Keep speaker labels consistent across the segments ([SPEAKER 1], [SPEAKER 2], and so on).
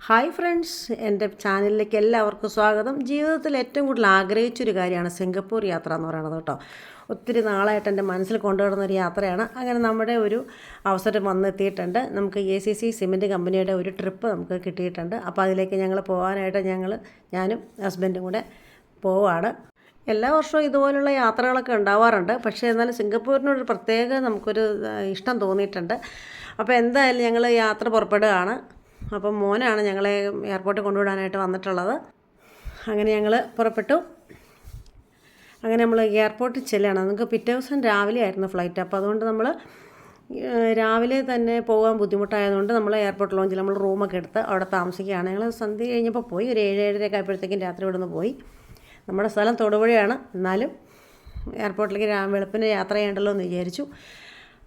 [SPEAKER 1] Hi friends എന്റെ ചാനലിലേക്ക് എല്ലാവർക്കും സ്വാഗതം. ജീവിതത്തിൽ ഏറ്റവും കൂടുതൽ ആഗ്രഹിച്ചൊരു കാര്യമാണ് സിംഗപ്പൂർ യാത്ര എന്ന് പറയുന്നത് കേട്ടോ. ഒത്തിരി നാളായിട്ട് എന്റെ മനസ്സിൽ കൊണ്ടുവരുന്ന ഒരു യാത്രയാണ്. അങ്ങനെ നമ്മുടെ ഒരു അവസരം വന്നെത്തിയിട്ടുണ്ട്. നമുക്ക് എ സി സി സിമെന്റ് കമ്പനിയുടെ ഒരു ട്രിപ്പ് നമുക്ക് കിട്ടിയിട്ടുണ്ട്. അപ്പോൾ അതിലേക്ക് ഞങ്ങൾ പോകാനായിട്ട് ഞങ്ങൾ ഞാനും ഹസ്ബൻഡും കൂടെ പോവാണ്. എല്ലാ വർഷവും ഇതുപോലുള്ള യാത്രകളൊക്കെ ഉണ്ടാവാറുണ്ട്. പക്ഷേ എന്നാലും സിംഗപ്പൂരിനൊരു പ്രത്യേക നമുക്കൊരു ഇഷ്ടം തോന്നിയിട്ടുണ്ട്. അപ്പോൾ എന്തായാലും ഞങ്ങൾ യാത്ര പുറപ്പെടുകയാണ്. അപ്പം മോനാണ് ഞങ്ങളെ എയർപോർട്ടിൽ കൊണ്ടുവിടാനായിട്ട് വന്നിട്ടുള്ളത്. അങ്ങനെ ഞങ്ങൾ പുറപ്പെട്ടു. അങ്ങനെ നമ്മൾ എയർപോർട്ടിൽ ചെല്ലുകയാണ് നമുക്ക് പിറ്റേ ദിവസം രാവിലെ ആയിരുന്നു ഫ്ലൈറ്റ്. അപ്പോൾ അതുകൊണ്ട് നമ്മൾ രാവിലെ തന്നെ പോകാൻ ബുദ്ധിമുട്ടായതുകൊണ്ട് നമ്മൾ എയർപോർട്ട് ലോഞ്ചിൽ നമ്മൾ റൂമൊക്കെ എടുത്ത് അവിടെ താമസിക്കുകയാണ്. ഞങ്ങൾ സന്ധ്യ കഴിഞ്ഞപ്പോൾ പോയി. ഒരു ഏഴ് ഏഴരയൊക്കെ ആയപ്പോഴത്തേക്കും രാത്രി ഇവിടുന്ന് പോയി. നമ്മുടെ സ്ഥലം തൊടുപുഴയാണ്. എന്നാലും എയർപോർട്ടിലേക്ക് വെളുപ്പിന് യാത്ര ചെയ്യണ്ടല്ലോ എന്ന് വിചാരിച്ചു.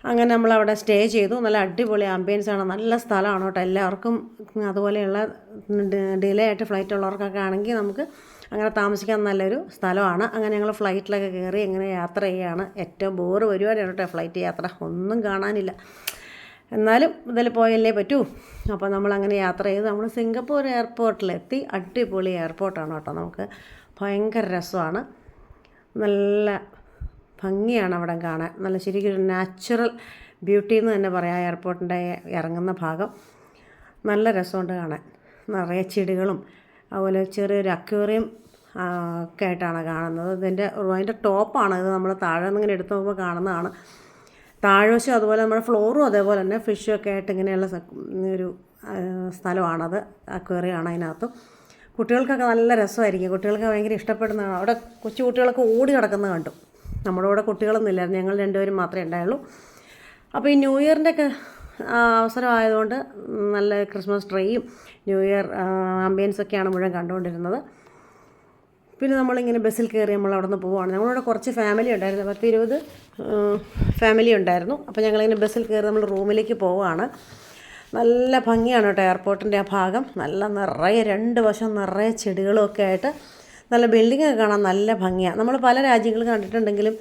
[SPEAKER 1] അങ്ങനെ നമ്മൾ അവിടെ സ്റ്റേ ചെയ്തു. നല്ല അടിപൊളി ആംബിയൻസ് ആണ്. നല്ല സ്ഥലമാണ് കേട്ടോ എല്ലാവർക്കും. അതുപോലെയുള്ള ഡിലേ ആയിട്ട് ഫ്ലൈറ്റ് ഉള്ളവർക്കൊക്കെ ആണെങ്കിൽ നമുക്ക് അങ്ങനെ താമസിക്കാൻ നല്ലൊരു സ്ഥലമാണ്. അങ്ങനെ ഞങ്ങൾ ഫ്ലൈറ്റിലൊക്കെ കയറി ഇങ്ങനെ യാത്ര ചെയ്യുകയാണ്. ഏറ്റവും ബോറ് പരിപാടിയാണ് കേട്ടോ ഫ്ലൈറ്റ് യാത്ര. ഒന്നും കാണാനില്ല. എന്നാലും ഇതിൽ പോയല്ലേ പറ്റൂ. അപ്പോൾ നമ്മൾ അങ്ങനെ യാത്ര ചെയ്ത് നമ്മൾ സിംഗപ്പൂർ എയർപോർട്ടിലെത്തി അടിപൊളി എയർപോർട്ടാണ് കേട്ടോ നമുക്ക്. ഭയങ്കര രസമാണ്. നല്ല ഭംഗിയാണ് അവിടെ കാണാൻ. നല്ല ശരിക്കും ഒരു നാച്ചുറൽ ബ്യൂട്ടി എന്ന് തന്നെ പറയാം. എയർപോർട്ടിന്റെ ഇറങ്ങുന്ന ഭാഗം നല്ല രസമുണ്ട് കാണാൻ. നിറയെ ചെടികളും അതുപോലെ ചെറിയൊരു അക്വേറിയം ഒക്കെ ആയിട്ടാണ് കാണുന്നത്. ഇതിന്റെ അതിന്റെ ടോപ്പാണ്. ഇത് നമ്മൾ താഴെ നിന്ന് ഇങ്ങനെ എടുത്ത് നോക്കുമ്പോൾ കാണുന്നതാണ്. താഴ്വശം അതുപോലെ നമ്മുടെ ഫ്ലോറും അതേപോലെ തന്നെ ഫിഷും ഒക്കെ ആയിട്ട് ഇങ്ങനെയുള്ള ഒരു സ്ഥലമാണത്. അക്വേറിയമാണ് അതിനകത്തും. കുട്ടികൾക്കൊക്കെ നല്ല രസമായിരിക്കും. കുട്ടികൾക്ക് ഭയങ്കര ഇഷ്ടപ്പെടുന്നതാണ്. അവിടെ കൊച്ചു കുട്ടികളൊക്കെ ഓടി കിടക്കുന്നത് കണ്ടു. നമ്മുടെ കൂടെ കുട്ടികളൊന്നും ഞങ്ങൾ രണ്ടുപേരും മാത്രമേ ഉണ്ടായുള്ളൂ. അപ്പോൾ ഈ ന്യൂ ഇയറിന്റെ ഒക്കെ അവസരമായതുകൊണ്ട് നല്ല ക്രിസ്മസ് ട്രീയും ന്യൂ ഇയർ ആംബിയൻസൊക്കെയാണ് മുഴുവൻ കണ്ടുകൊണ്ടിരുന്നത്. പിന്നെ നമ്മളിങ്ങനെ ബസ്സിൽ കയറി നമ്മൾ അവിടെ നിന്ന് പോവുകയാണ്. ഞങ്ങളിവിടെ കുറച്ച് ഫാമിലി ഉണ്ടായിരുന്നു. പത്ത് ഇരുപത് ഫാമിലി ഉണ്ടായിരുന്നു. അപ്പോൾ ഞങ്ങളിങ്ങനെ ബസ്സിൽ കയറി നമ്മൾ റൂമിലേക്ക് പോവുകയാണ്. നല്ല ഭംഗിയാണ് കേട്ടോ എയർപോർട്ടിന്റെ ആ ഭാഗം. നല്ല നിറയെ രണ്ട് വശം നിറയെ ചെടികളും ഒക്കെ ആയിട്ട് നല്ല ബിൽഡിങ്ങൊക്കെ കാണാൻ നല്ല ഭംഗിയാണ് നമ്മൾ പല രാജ്യങ്ങൾ കണ്ടിട്ടുണ്ടെങ്കിലും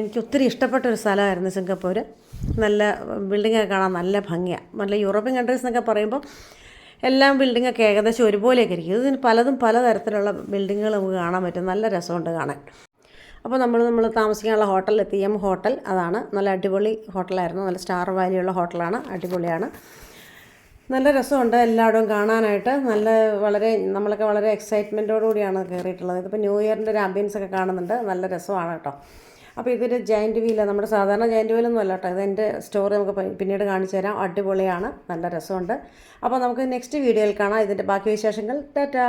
[SPEAKER 1] എനിക്ക് ഒത്തിരി ഇഷ്ടപ്പെട്ട ഒരു സ്ഥലമായിരുന്നു സിംഗപ്പൂർ നല്ല ബിൽഡിങ്ങൊക്കെ കാണാൻ നല്ല ഭംഗിയാണ് നല്ല യൂറോപ്യൻ കൺട്രീസ് എന്നൊക്കെ പറയുമ്പോൾ എല്ലാം ബിൽഡിങ്ങൊക്കെ ഏകദേശം ഒരുപോലെയൊക്കെ ഇരിക്കും. ഇതിന് പലതും പലതരത്തിലുള്ള ബിൽഡിങ്ങുകൾ നമുക്ക് കാണാൻ പറ്റും. നല്ല രസമുണ്ട് കാണാൻ. അപ്പോൾ നമ്മൾ നമ്മൾ താമസിക്കാനുള്ള ഹോട്ടൽ എത്തി എം ഹോട്ടൽ അതാണ്. നല്ല അടിപൊളി ഹോട്ടലായിരുന്നു നല്ല സ്റ്റാർ വാല്യുള്ള ഹോട്ടലാണ് അടിപൊളിയാണ്. നല്ല രസമുണ്ട് എല്ലായിടവും കാണാനായിട്ട്. നല്ല വളരെ നമ്മളൊക്കെ വളരെ എക്സൈറ്റ്മെന്റോടു കൂടിയാണ് കയറിയിട്ടുള്ളത്. ഇതിപ്പോൾ ന്യൂ ഇയറിന്റെ ഒരു ആംബിയൻസ് ഒക്കെ കാണുന്നുണ്ട്. നല്ല രസമാണ് കേട്ടോ. അപ്പോൾ ഇതൊരു ജയന്റ് വീല നമ്മുടെ സാധാരണ ജയന്റ് വീലൊന്നും അല്ല കേട്ടോ. ഇത് എന്റെ സ്റ്റോറി നമുക്ക് പിന്നീട് കാണിച്ചു തരാം. അടിപൊളിയാണ്. നല്ല രസമുണ്ട്. അപ്പോൾ നമുക്ക് നെക്സ്റ്റ് വീഡിയോയിൽ കാണാം. ഇതിന്റെ ബാക്കി വിശേഷങ്ങൾ. ടാറ്റാ!